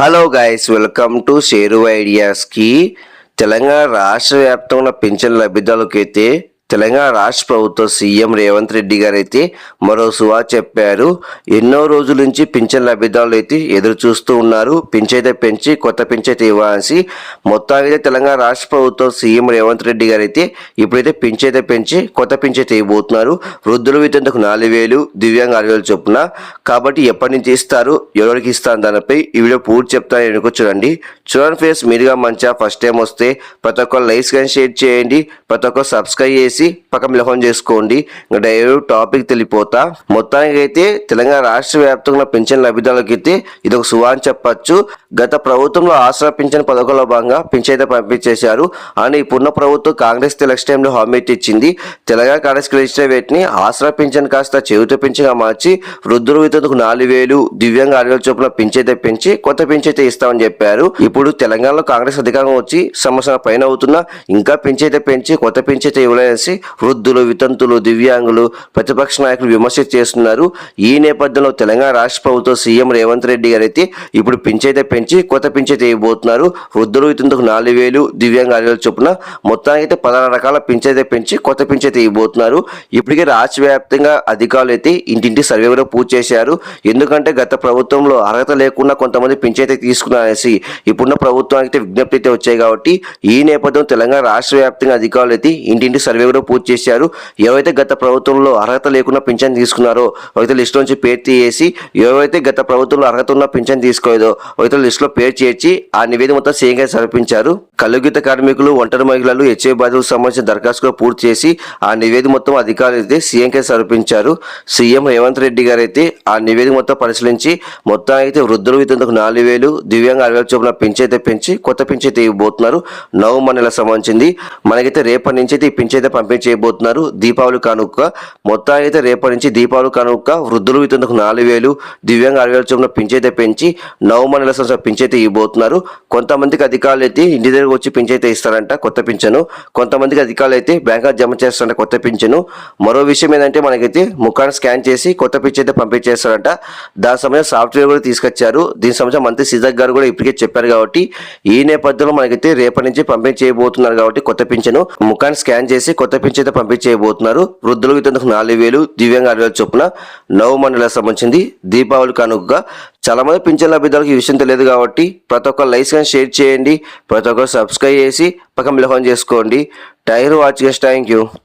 Hello guys welcome to share ఐడియాస్కి Telangana రాష్ట్ర వ్యాప్తంగా pension లబ్ధిదారులకైతే Telangana రాష్ట్ర ప్రభుత్వ సీఎం రేవంత్ రెడ్డి గారు అయితే మరో సువా చెప్పారు. ఎన్నో రోజుల నుంచి పింఛన్ లబ్ధిదారులు అయితే ఎదురు చూస్తూ ఉన్నారు. పింఛైతే పెంచి కొత్త పింఛైతే ఇవ్వాల్సి మొత్తానికి తెలంగాణ రాష్ట్ర ప్రభుత్వం సీఎం రేవంత్ రెడ్డి గారు అయితే ఇప్పుడైతే పింఛైతే పెంచి కొత్త పింఛైతే ఇవ్వబోతున్నారు. వృద్ధుల వితంతకు నాలుగు వేలు దివ్యాంగ ఆరు వేలు చొప్పున. కాబట్టి ఎప్పటి నుంచి ఇస్తారు? ఎవరికి ఇస్తారు? దానిపై ఈ వీడియో పూర్తి చెప్తాను. ఎనుకో చూడండి చూడండి ఫేస్ మీరుగా మంచిగా ఫస్ట్ టైం వస్తే ప్రతి ఒక్కరు లైక్స్ కానీ షేర్ చేయండి. ప్రతి ఒక్కరు సబ్స్క్రైబ్ చేసి పక్కన మిలహం చేసుకోండి. ఇంకా డైరెక్ట్ టాపిక్ తెలిపోతా. మొత్తానికి అయితే తెలంగాణ రాష్ట్ర వ్యాప్తంగా పింఛన్ లబ్ధిదారులకి అయితే ఇది ఒక సువా చెప్పచ్చు. గత ప్రభుత్వంలో ఆసరా పింఛన్ పథకంలో భాగంగా పింఛన్ అయితే పంపించేశారు. అని ఇప్పుడున్న ప్రభుత్వం కాంగ్రెస్ ఎలక్షన్ టైంలో హామీ ఇచ్చింది. తెలంగాణ కాంగ్రెస్ గెలిచిన వేటిని ఆసరా పింఛన్ కాస్త చెవిత పింఛన్గా మార్చి వృద్ధులు వితందుకు నాలుగు వేలు దివ్యంగా ఆరు వేల చొప్పున పింఛైతే పెంచి కొత్త పింఛైతే ఇస్తామని చెప్పారు. ఇప్పుడు తెలంగాణలో కాంగ్రెస్ అధికారం వచ్చి సంవత్సరం పైన అవుతున్నా ఇంకా పింఛైతే పెంచి కొత్త పింఛైతే ఇవ్వలేసి వృద్ధులు వితంతులు దివ్యాంగులు ప్రతిపక్ష నాయకులు విమర్శ చేస్తున్నారు. ఈ నేపథ్యంలో తెలంగాణ రాష్ట్ర ప్రభుత్వం సీఎం రేవంత్ రెడ్డి గారు అయితే ఇప్పుడు పింఛైతే పెంచి కొత్త పింఛైతే ఇవ్వబోతున్నారు వృద్ధులు వితంతుకు నాలుగు వేలు దివ్యాంగ ఆరు చొప్పున మొత్తానికి అయితే పదహారు రకాల పింఛైతే పెంచి కొత్త పింఛైతే ఇవ్వబోతున్నారు ఇప్పటికే రాష్ట్ర వ్యాప్తంగా అధికారులు అయితే ఇంటింటి సర్వే కూడా పూర్తి చేశారు. ఎందుకంటే గత ప్రభుత్వంలో అర్హత లేకుండా కొంతమంది పింఛైతే తీసుకున్నారనేసి ఇప్పుడున్న ప్రభుత్వానికి అయితే విజ్ఞప్తి అయితే వచ్చాయి కాబట్టి ఈ నేపథ్యం తెలంగాణ రాష్ట్ర వ్యాప్తంగా అధికారులు అయితే ఇంటింటి సర్వే కూడా పూర్తి చేశారు. ఎవరైతే గత ప్రభుత్వంలో అర్హత లేకుండా పింఛన్ తీసుకున్నారో అయితే లిస్ట్ నుంచి పేరు తీసేసి ఎవరైతే గత ప్రభుత్వంలో అర్హత ఉన్న పింఛన్ తీసుకోలేదో అయితే లిస్టులో పేరు చేర్చి ఆ నివేదిక మొత్తం సీఎంగా సమర్పించారు. కలుగిత కార్మికులు ఒంటరి మహిళలు హెచ్ఐ బాధితులకు సంబంధించిన దరఖాస్తు పూర్తి చేసి ఆ నివేదిక మొత్తం అధికారులు అయితే సీఎంకే సమర్పించారు. సీఎం రేవంత్ రెడ్డి గారు అయితే ఆ నివేదిక మొత్తం పరిశీలించి మొత్తం అయితే వృద్ధులు వితందుకు నాలుగు వేలు దివ్యాంగ అరవై చొప్పున పెంచైతే పెంచి కొత్త పెంచైతే ఇవ్వబోతున్నారు. నవంబర్ నెల సంబంధించింది. మనకైతే రేపటి నుంచి అయితే ఈ పెంచైతే పంపిణీ చేయబోతున్నారు. దీపావళి కానుక మొత్తం అయితే రేపటి నుంచి దీపావళి కానుక వృద్ధులు వితందుకు నాలుగు వేలు దివ్యాంగ అరవై వేల చొప్పున పెంచైతే పెంచి నవంబర్ నెల సంవత్సరం పెంచైతే ఇవ్వబోతున్నారు. కొంతమందికి అధికారులు అయితే ఇంటి దగ్గర దగ్గరకు వచ్చి పింఛైతే ఇస్తారంట కొత్త పింఛను. కొంతమందికి అధికారులు అయితే బ్యాంకులో జమ చేస్తారంట కొత్త పింఛను. మరో విషయం ఏంటంటే మనకైతే ముఖాన్ని స్కాన్ చేసి కొత్త పింఛన్ అయితే పంపించేస్తారంట. దాని సమయం సాఫ్ట్వేర్ కూడా తీసుకొచ్చారు. దీని సంబంధించి మంత్రి సిద్ధక్ గారు కూడా ఇప్పటికే చెప్పారు కాబట్టి ఈ నేపథ్యంలో మనకైతే రేపటి నుంచి పంపిణీ చేయబోతున్నారు కాబట్టి కొత్త పింఛను. ముఖాన్ని స్కాన్ చేసి కొత్త పింఛన్ అయితే పంపిణీ చేయబోతున్నారు. వృద్ధులకు ఇంతకు నాలుగు వేలు దివ్యాంగ ఆరు చొప్పున నవ నెల సంబంధించింది దీపావళి కానుకగా చాలా మంది పింఛన్ లబ్ధిదారులకు ఈ విషయం తెలియదు కాబట్టి ప్రతి ఒక్క లైక్స్ కానీ షేర్ చేయండి ప్రతి ఒక్కరు సబ్స్క్రైబ్ చేసి పక్కన మిలహం చేసుకోండి. Tyre watch thank you